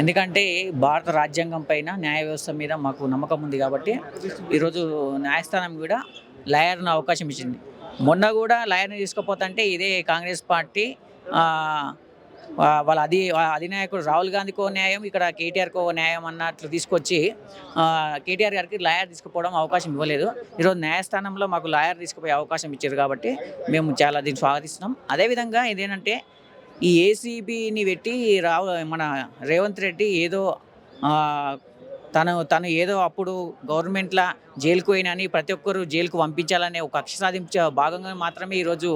ఎందుకంటే భారత రాజ్యాంగం పైన న్యాయ వ్యవస్థ మీద మాకు నమ్మకం ఉంది కాబట్టి ఈరోజు న్యాయస్థానం కూడా లాయర్ను అవకాశం ఇచ్చింది. మొన్న కూడా లాయర్ని తీసుకుపోతంటే ఇదే కాంగ్రెస్ పార్టీ వాళ్ళ అధి అధినాయకుడు రాహుల్ గాంధీకో న్యాయం ఇక్కడ కేటీఆర్కో న్యాయం అన్నట్లు తీసుకొచ్చి కేటీఆర్ గారికి లాయర్ తీసుకుపోవడం అవకాశం ఇవ్వలేదు. ఈరోజు న్యాయస్థానంలో మాకు లాయర్ తీసుకుపోయే అవకాశం ఇచ్చారు కాబట్టి మేము చాలా దీన్ని స్వాగతిస్తున్నాం. అదేవిధంగా ఇదేనంటే ఈ ఏసీబీని పెట్టి రావు మన రేవంత్ రెడ్డి ఏదో తను తను ఏదో అప్పుడు గవర్నమెంట్ల జైలుకు పోయినని ప్రతి ఒక్కరు జైలుకు పంపించాలనే ఒక కక్ష సాధించే భాగంగా మాత్రమే ఈరోజు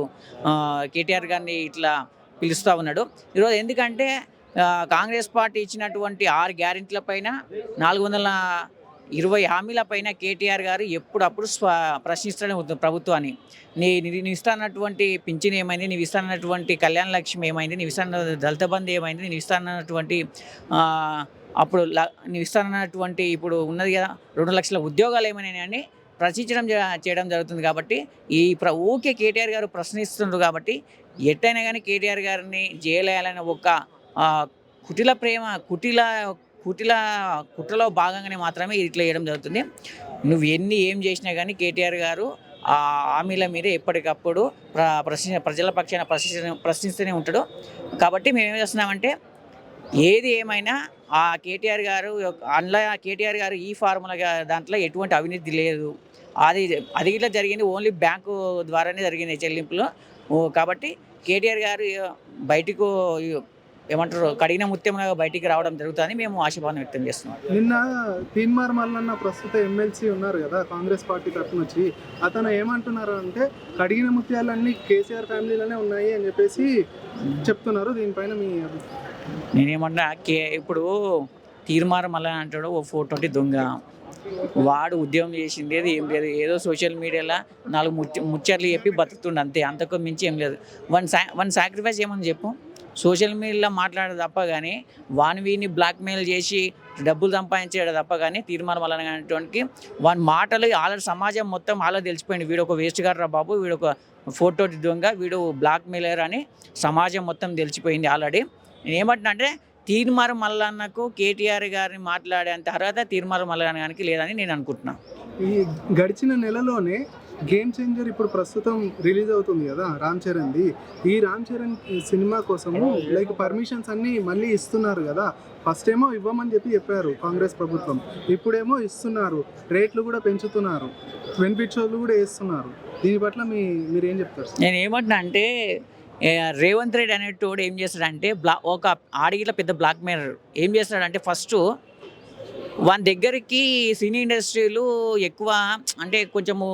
కేటీఆర్ గారిని ఇట్లా పిలుస్తూ ఉన్నాడు. ఈరోజు ఎందుకంటే కాంగ్రెస్ పార్టీ ఇచ్చినటువంటి ఆరు గ్యారెంటీల పైన నాలుగు వందల ఇరవై హామీల పైన కేటీఆర్ గారు ఎప్పుడప్పుడు స్వ ప్రశ్నిస్తూనే ప్రభుత్వాన్ని. నీ నీ- నీవు ఇస్తానటువంటి పింఛన్ ఏమైంది నీవు ఇస్తానటువంటి కళ్యాణ లక్ష్యం ఏమైంది నీవు ఇస్తాన దళిత బంధు ఏమైంది నీవు ఇస్తానటువంటి అప్పుడు ల- నీవు ఇస్తానన్నటువంటి ఇప్పుడు ఉన్నది కదా రెండు లక్షల ఉద్యోగాలు ఏమైనా అని ప్రశ్నించడం జ- చేయడం జరుగుతుంది కాబట్టి ఈ ప్ర ఊకే కేటీఆర్ గారు ప్రశ్నిస్తుండ్రు కాబట్టి ఎట్టయినా కానీ కేటీఆర్ గారిని జైలేయాలనే ఒక కుటిల ప్రేమ కుటిల కుటిల కుట్రలో భాగంగానే మాత్రమే ఇట్లా చేయడం జరుగుతుంది. నువ్వు ఎన్ని ఏం చేసినా కానీ కేటీఆర్ గారు ఆ హామీల మీద ఎప్పటికప్పుడు ప్ర ప్రశ్న ప్రజల పక్షాన ప్రశ్న ప్రశ్నిస్తూనే ఉంటాడు. కాబట్టి మేము ఏం చేస్తున్నామంటే ఏది ఏమైనా ఆ కేటీఆర్ గారు అందులో కేటీఆర్ గారు ఈ ఫార్ములా దాంట్లో ఎటువంటి అవినీతి లేదు. అది అది ఇట్లా జరిగింది ఓన్లీ బ్యాంకు ద్వారానే జరిగింది చెల్లింపులు. కాబట్టి కేటీఆర్ గారు బయటకు ఏమంటారు కడిగిన ముత్యంగా బయటికి రావడం జరుగుతుంది మేము ఆశాభావం వ్యక్తం చేస్తున్నాం. నిన్న తీన్మార్ మల్లన్న ప్రస్తుత ఎమ్మెల్సీ ఉన్నారు కదా కాంగ్రెస్ పార్టీ తరఫు నుంచి అతను ఏమంటున్నారు అంటే కడిగిన ముత్యాలన్నీ కేసీఆర్ ఫ్యామిలీలోనే ఉన్నాయి అని చెప్పేసి చెప్తున్నారు. దీనిపైన మీ నేనేమన్నా కే ఇప్పుడు తీర్మారం మళ్ళీ అంటాడు ఓ ఫోటోటి దొంగ. వాడు ఉద్యోగం చేసింది ఏది ఏం లేదు. ఏదో సోషల్ మీడియాలో నాలుగు ముచ్చ ముచ్చట్లు చెప్పి బతుకుతుండు అంతే. అంతకు మించి ఏం లేదు. వన్ సా వన్ సాక్రిఫైస్ ఏమని చెప్పు? సోషల్ మీడియాలో మాట్లాడే తప్ప కానీ వాని వీని బ్లాక్మెయిల్ చేసి డబ్బులు సంపాదించేయడం తప్ప కానీ తీర్మానం వలన వాని మాటలు ఆల్రెడీ సమాజం మొత్తం ఆల్రెడీ తెలిసిపోయింది. వీడు ఒక వేస్ట్ గారు రా బాబు వీడు ఒక ఫోటో దొంగ వీడు బ్లాక్మెయిలర్ అని సమాజం మొత్తం తెలిసిపోయింది ఆల్రెడీ. నేను ఏమంటున్నా అంటే తీర్మారు మల్లన్నకు కేటీఆర్ గారిని మాట్లాడేంత అర్హత తీర్మారు మల్లన్నకి లేదని నేను అనుకుంటున్నాను ఈ గడిచిన నెలలోనే గేమ్ చేంజర్ ఇప్పుడు ప్రస్తుతం రిలీజ్ అవుతుంది కదా రామ్ చరణ్ది ఈ రామ్ చరణ్ సినిమా కోసము లైక్ పర్మిషన్స్ అన్ని మళ్ళీ ఇస్తున్నారు కదా. ఫస్ట్ ఏమో ఇవ్వమని చెప్పి చెప్పారు కాంగ్రెస్ ప్రభుత్వం. ఇప్పుడేమో ఇస్తున్నారు. రేట్లు కూడా పెంచుతున్నారు. బెనిఫిట్ షోలు కూడా వేస్తున్నారు. దీని పట్ల మీ మీరు ఏం చెప్తారు? నేను ఏమంటున్నా అంటే రేవంత్ రెడ్డి అనేటోడు ఏం చేస్తాడంటే బ్లా ఒక ఆడిగిట్ల పెద్ద బ్లాక్ మేనర్ ఏం చేస్తాడంటే ఫస్ట్ వాని దగ్గరికి సినీ ఇండస్ట్రీలు ఎక్కువ అంటే కొంచెము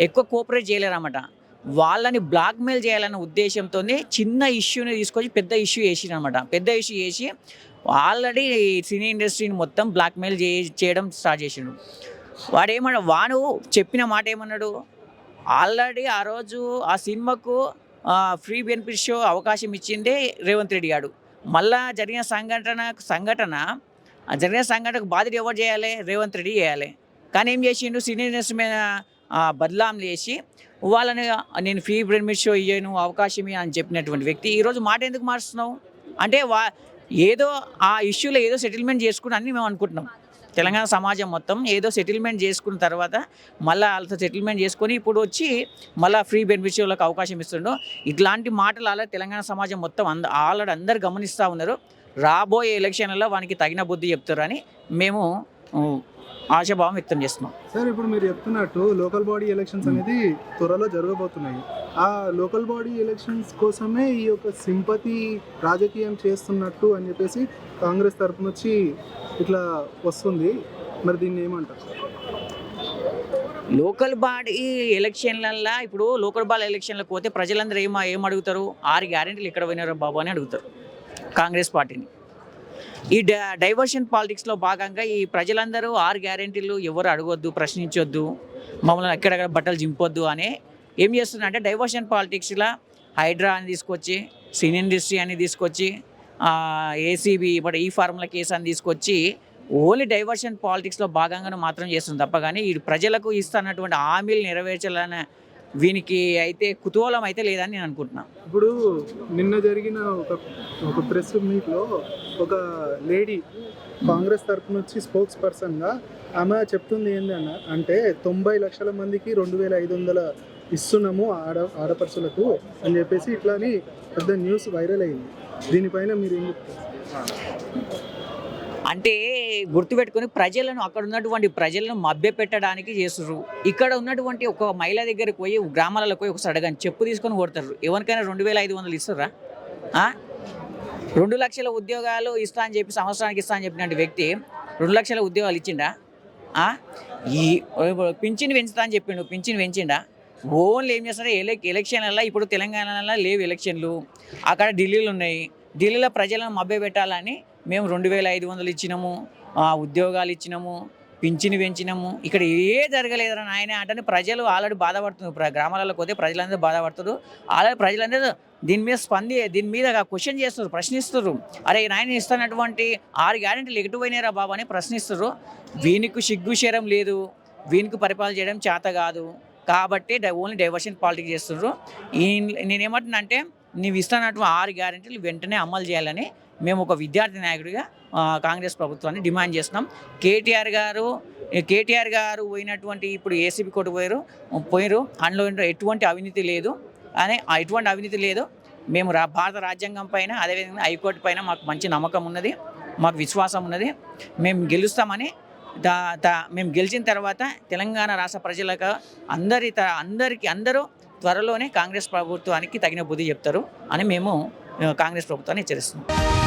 ఎక్కువ కోఆపరేట్ చేయలేరన్నమాట. వాళ్ళని బ్లాక్మెయిల్ చేయాలనే ఉద్దేశంతోనే చిన్న ఇష్యూని తీసుకొచ్చి పెద్ద ఇష్యూ చేసిరనమాట పెద్ద ఇష్యూ చేసి ఆల్రెడీ సినీ ఇండస్ట్రీని మొత్తం బ్లాక్మెయిల్ చే చేయడం స్టార్ట్ చేసిండు. వాడు ఏమన్నా చెప్పిన మాట ఏమన్నాడు? ఆల్రెడీ ఆ రోజు ఆ సినిమాకు ఫ్రీ బెనిఫిట్ షో అవకాశం ఇచ్చిందే రేవంత్ రెడ్డి గారు మళ్ళా జరిగిన సంఘటన సంఘటన జరిగిన సంఘటనకు బాధ్యత ఎవరు చేయాలి? రేవంత్ రెడ్డి చేయాలి. కానీ ఏం చేసిండు? సినీ ఇండస్ట్రీ మీద బదలాంలు చేసి వాళ్ళని నేను ఫ్రీ బెనిఫిట్ షో ఇయ్యను అవకాశమే అని చెప్పినటువంటి వ్యక్తి. ఈరోజు మాట ఎందుకు మారుస్తున్నావు? అంటే వా ఏదో ఆ ఇష్యూలో ఏదో సెటిల్మెంట్ చేసుకుని అని మేము అనుకుంటున్నాం. తెలంగాణ సమాజం మొత్తం ఏదో సెటిల్మెంట్ చేసుకున్న తర్వాత మళ్ళీ వాళ్ళతో సెటిల్మెంట్ చేసుకొని ఇప్పుడు వచ్చి మళ్ళీ ఫ్రీ బెనిఫిషియర్లకు అవకాశం ఇస్తుండో. ఇట్లాంటి మాటలు అలా తెలంగాణ సమాజం మొత్తం అంద ఆల్రెడీ అందరు గమనిస్తూ ఉన్నారు. రాబోయే ఎలక్షన్లలో వానికి తగిన బుద్ధి చెప్తారని మేము ఆశాభావం వ్యక్తం చేస్తున్నాం. సార్ ఇప్పుడు మీరు చెప్తున్నట్టు లోకల్ బాడీ ఎలక్షన్స్ అనేది త్వరలో జరగబోతున్నాయి. ఆ లోకల్ బాడీ ఎలక్షన్స్ కోసమే ఈ యొక్క సింపతి రాజకీయం చేస్తున్నట్టు అని చెప్పేసి కాంగ్రెస్ తరపు నుంచి ఇట్లా వస్తుంది. మరి దీన్ని ఏమంటారు? లోకల్ బాడీ ఎలక్షన్లల్లో ఇప్పుడు లోకల్ బాడీ ఎలక్షన్లకు పోతే ప్రజలందరూ ఏం ఏం అడుగుతారు ఆరు గ్యారెంటీలు ఎక్కడ పోయినారో బాబు అని అడుగుతారు కాంగ్రెస్ పార్టీని. ఈ డైవర్షన్ పాలిటిక్స్లో భాగంగా ఈ ప్రజలందరూ ఆరు గ్యారెంటీలు ఎవరు అడగొద్దు ప్రశ్నించొద్దు మమ్మల్ని ఎక్కడెక్కడ బట్టలు చింపొద్దు అని ఏం చేస్తున్నారంటే డైవర్షన్ పాలిటిక్స్లో హైడ్రా అని తీసుకొచ్చి సినీ ఇండస్ట్రీ అని తీసుకొచ్చి ఏసీబీ ఇప్పుడు ఈ ఫార్ములా కేసు అని తీసుకొచ్చి ఓన్లీ డైవర్షన్ పాలిటిక్స్లో భాగంగానే మాత్రం చేస్తుంది తప్ప కానీ ఈ ప్రజలకు ఇస్తున్నటువంటి హామీలు నెరవేర్చాలనే వీనికి అయితే కుతూహలం అయితే లేదని నేను అనుకుంటున్నాను ఇప్పుడు నిన్న జరిగిన ఒక ఒక ప్రెస్ మీట్లో ఒక లేడీ కాంగ్రెస్ తరఫున వచ్చి స్పోక్స్ పర్సన్గా ఆమె చెప్తుంది ఏంటన్న అంటే తొంభై లక్షల మందికి రెండు వేల ఐదు వందల ఇస్తున్నాము ఆడ ఆడపడుచులకు అని చెప్పేసి ఇట్లా అని పెద్ద న్యూస్ వైరల్ అయింది. దీనిపైన మీరు ఏం చెప్తారు? అంటే గుర్తుపెట్టుకొని ప్రజలను అక్కడ ఉన్నటువంటి ప్రజలను మభ్య పెట్టడానికి చేస్తున్నారు ఇక్కడ ఉన్నటువంటి ఒక మహిళ దగ్గరికి పోయి గ్రామాలలోకి పోయి ఒకసారి అడగని చెప్పు తీసుకొని కొడతారు. ఎవరికైనా రెండు వేల ఐదు వందలు ఇస్తారా? రెండు లక్షల ఉద్యోగాలు ఇస్తా అని చెప్పి సంవత్సరానికి ఇస్తా అని చెప్పినటువంటి వ్యక్తి రెండు లక్షల ఉద్యోగాలు ఇచ్చిండా? ఈ పింఛన్ పెంచుతా అని చెప్పిండు. పింఛన్ పెంచిండా? ఓన్లీ ఏం చేస్తారు ఎలక్ ఎలక్షన్లలో ఇప్పుడు తెలంగాణలో లేవు ఎలక్షన్లు. అక్కడ ఢిల్లీలు ఉన్నాయి. ఢిల్లీలో ప్రజలను మభ్యపెట్టాలని మేము రెండు వేల ఐదు వందలు ఇచ్చినాము ఉద్యోగాలు ఇచ్చినాము పింఛను పెంచినాము. ఇక్కడ ఏ జరగలేదురా నాయన అంటే ప్రజలు ఆల్రెడీ బాధపడుతున్నారు. ప్ర- గ్రామాలలో పోతే ప్రజలందరూ బాధపడుతున్నారు. ఆల్రెడీ ప్రజలందరూ దీని మీద స్పంది దీని మీద క్వశ్చన్ చేస్తారు ప్రశ్నిస్తారు అరే నాయన ఇస్తున్నటువంటి ఆరు గ్యారెంటీలు ఎటు పోయినారా బాబు అని ప్రశ్నిస్తారు వీనికి సిగ్గు చేయడం లేదు. వీనికి పరిపాలన చేయడం చేత కాదు. కాబట్టి ఓన్లీ డైవర్షన్ పాలిటిక్స్ చేస్తున్నారు. ఈ నేనేమంటున్నా అంటే నీవు ఇస్తున్నటువంటి ఆరు గ్యారెంటీలు వెంటనే అమలు చేయాలని మేము ఒక విద్యార్థి నాయకుడిగా కాంగ్రెస్ ప్రభుత్వాన్ని డిమాండ్ చేస్తున్నాం. కేటీఆర్ గారు కేటీఆర్ గారు పోయినటువంటి ఇప్పుడు ఏసీబీ కోర్టు పోయారు పోయారు అందులో ఎటువంటి అవినీతి లేదు. అని ఆ ఎటువంటి అవినీతి లేదు. మేము రా భారత రాజ్యాంగం పైన అదేవిధంగా హైకోర్టు పైన మాకు మంచి నమ్మకం ఉన్నది. మాకు విశ్వాసం ఉన్నది. మేము గెలుస్తామని దా దా మేము గెలిచిన తర్వాత తెలంగాణ రాష్ట్ర ప్రజలకు అందరి త అందరికీ అందరూ త్వరలోనే కాంగ్రెస్ ప్రభుత్వానికి తగిన బుద్ధి చెప్తారు అని మేము కాంగ్రెస్ ప్రభుత్వాన్ని హెచ్చరిస్తున్నాం.